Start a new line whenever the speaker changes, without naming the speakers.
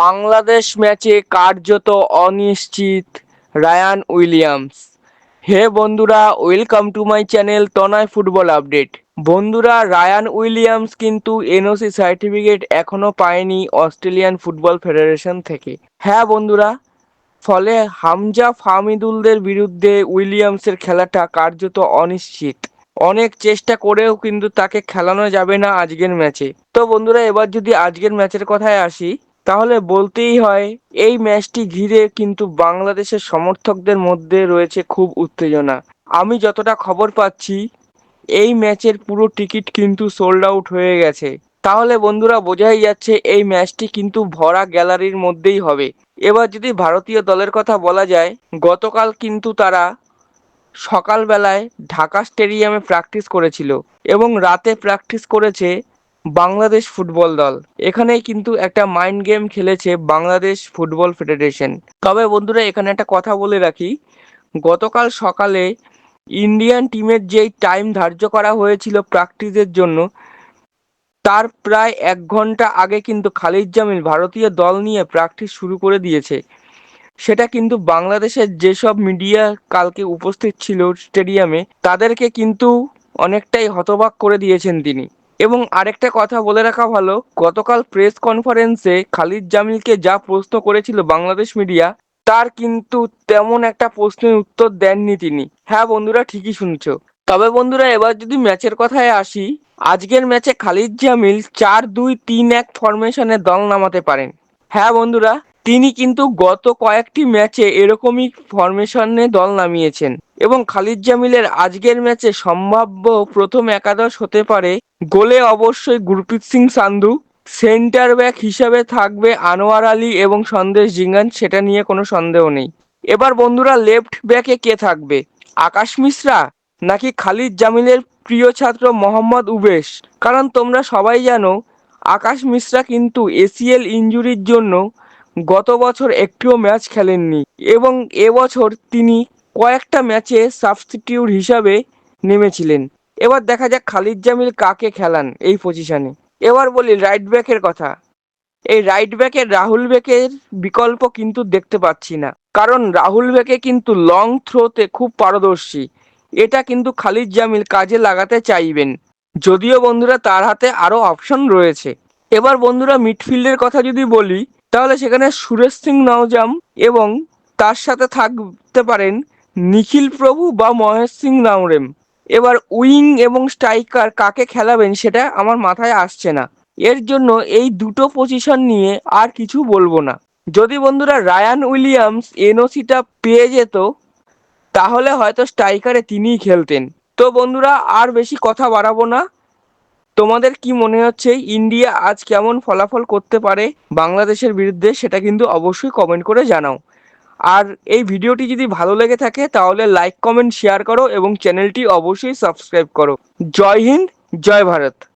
বাংলাদেশ ম্যাচে কার্যত অনিশ্চিত, রায়ান উইলিয়ামস। হে বন্ধুরা, welcome to my channel Tanay football update. বন্ধুরা, রায়ান উইলিয়ামস কিন্তু এনওসি সার্টিফিকেট এখনও পায়নি অস্ট্রেলিয়ান ফুটবল ফেডারেশন থেকে। হ্যাঁ বন্ধুরা, ফলে হামজা ফামিদুলদের বিরুদ্ধে উইলিয়ামসের খেলাটা কার্যত অনিশ্চিত। অনেক চেষ্টা করেও কিন্তু তাকে খেলানো যাবে না আজকের ম্যাচে। তো বন্ধুরা, এবার যদি আজকের ম্যাচের কথায় আসি তাহলে বলতেই হয়, এই ম্যাচটি ঘিরে কিন্তু বাংলাদেশের সমর্থকদের মধ্যে রয়েছে খুব উত্তেজনা। আমি যতটা খবর পাচ্ছি, এই ম্যাচের পুরো টিকিট কিন্তু সোল্ড আউট হয়ে গেছে। তাহলে বন্ধুরা, বোঝাই যাচ্ছে এই ম্যাচটি কিন্তু ভরা গ্যালারির মধ্যেই হবে। এবার যদি ভারতীয় দলের কথা বলা যায়, গতকাল কিন্তু তারা সকালবেলায় ঢাকা স্টেডিয়ামে প্র্যাকটিস করেছিল এবং রাতে প্র্যাকটিস করেছে বাংলাদেশ ফুটবল দল। এখানেই কিন্তু একটা মাইন্ড গেম খেলেছে বাংলাদেশ ফুটবল ফেডারেশন তবে বন্ধুরা, এখানে একটা কথা বলে রাখি। গতকাল সকালে ইন্ডিয়ান টিমের যেই টাইম ধার্য করা হয়েছিল প্র্যাকটিসের জন্য, তার প্রায় এক ঘণ্টা আগে কিন্তু খালিদ জামিল ভারতীয় দল নিয়ে প্র্যাকটিস শুরু করে দিয়েছে। সেটা কিন্তু বাংলাদেশের যেসব মিডিয়া কালকে উপস্থিত ছিল স্টেডিয়ামে তাদেরকে কিন্তু অনেকটাই হতবাক করে দিয়েছেন তিনি। এবং আরেকটা কথা বলে রাখা ভালো, গতকাল প্রেস কনফারেন্সে খালিদ জামিলকে যা প্রশ্ন করেছিল বাংলাদেশ মিডিয়া তার কিন্তু তেমন একটা প্রশ্নের উত্তর দেননি তিনি। হ্যাঁ বন্ধুরা, ঠিকই শুনছো। তবে বন্ধুরা, এবার যদি ম্যাচের কথায় আসি, আজকের ম্যাচে খালিদ জামিল চার দুই তিন এক ফরমেশনে দল নামাতে পারেন। হ্যাঁ বন্ধুরা, তিনি কিন্তু গত কয়েকটি ম্যাচে এরকমই ফরমেশনে দল নামিয়েছেন। এবং খালিদ জামিলের আজকের ম্যাচে সম্ভাব্য প্রথম একাদশ হতে পারে গোলে অবশ্যই গুরপ্রীত সিং সান্ধু। সেন্টার ব্যাক হিসাবে থাকবে আনোয়ার আলী এবং সন্দেশ জিঙ্গান, সেটা নিয়ে কোনো সন্দেহ নেই। এবার বন্ধুরা লেফট ব্যাকে কে থাকবে? আকাশ মিশ্রা নাকি খালিদ জামিলের প্রিয় ছাত্র মোহাম্মদ উবেশ? কারণ তোমরা সবাই জানো, আকাশ মিশ্রা কিন্তু এসিএল ইঞ্জুরির জন্য গত বছর একটিও ম্যাচ খেলেননি এবং এবছর তিনি কয়েকটা ম্যাচে সাবস্টিটিউট হিসাবে নেমেছিলেন। এবার দেখা যাক খালিদ জামিল কাকে খেলান এই পজিশনে এবার বলি রাইট ব্যাকের কথা। এই রাইট ব্যাকের রাহুল বেকের বিকল্প কিন্তু দেখতে পাচ্ছি না। কারণ রাহুল বেকে কিন্তু লং থ্রোতে খুব পারদর্শী। এটা কিন্তু খালিদ জামিল কাজে লাগাতে চাইবেন। যদিও বন্ধুরা তার হাতে আরও অপশন রয়েছে। এবার বন্ধুরা মিডফিল্ডের কথা যদি বলি, তাহলে সেখানে সুরেশ সিং নওজাম এবং তার সাথে থাকতে পারেন নিখিল প্রভু বা মহেশ সিং নাওরেম এবার উইং এবং স্ট্রাইকার কাকে খেলাবেন সেটা আমার মাথায় আসছে না। এর জন্য এই দুটো পজিশন নিয়ে আর কিছু বলব না। যদি বন্ধুরা রায়ান উইলিয়ামস এনওসিটা পেয়ে যেত, তাহলে হয়তো স্ট্রাইকারে তিনিই খেলতেন। তো বন্ধুরা, আর বেশি কথা বাড়াবো না। তোমাদের কি মনে হচ্ছে, ইন্ডিয়া আজ কেমন ফলাফল করতে পারে বাংলাদেশের বিরুদ্ধে, সেটা কিন্তু অবশ্যই কমেন্ট করে জানাও। আর এই ভিডিওটি যদি ভালো লেগে থাকে, তাহলে লাইক কমেন্ট শেয়ার করো এবং চ্যানেলটি অবশ্যই সাবস্ক্রাইব করো। জয় হিন্দ, জয় ভারত।